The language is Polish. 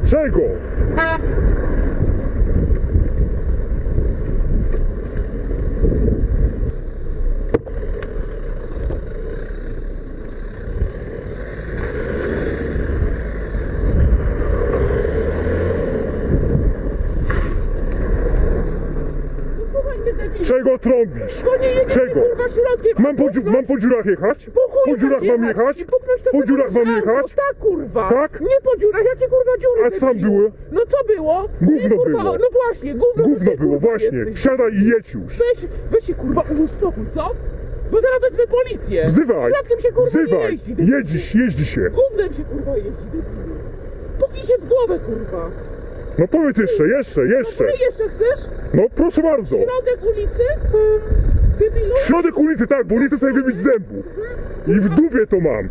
Dlaczego? Czego trąbisz? To nie jedziesz Czego? kurwa środkiem. Mam po, dziu- mam po dziurach jechać? Po chuj Po dziurach mam jechać? I Po dziurach mam auto. jechać? Tak kurwa. Tak? Nie po dziurach, jakie kurwa dziury? A co tam debilu? było? No co było? Gówno nie, kurwa, było. No właśnie, gówno. to Gówno ty, było, kurwa, właśnie. jesteś. Siadaj i jedź już. Weź, weź się kurwa uspokój, co? Bo zaraz wezmę policję. Wzywaj! Środkiem się kurwa nie Wzywaj! jeździ. debilu. Jeździsz, jeździ się. Gównem się kurwa jeździ, debilu. Puknij się w głowę kurwa. No powiedz jeszcze, jeszcze, jeszcze. Ty jeszcze chcesz? No proszę bardzo. Środek ulicy? Debilu? Środek ulicy, tak, bo nie chcę sobie wybić zębów. I w dupie to mam.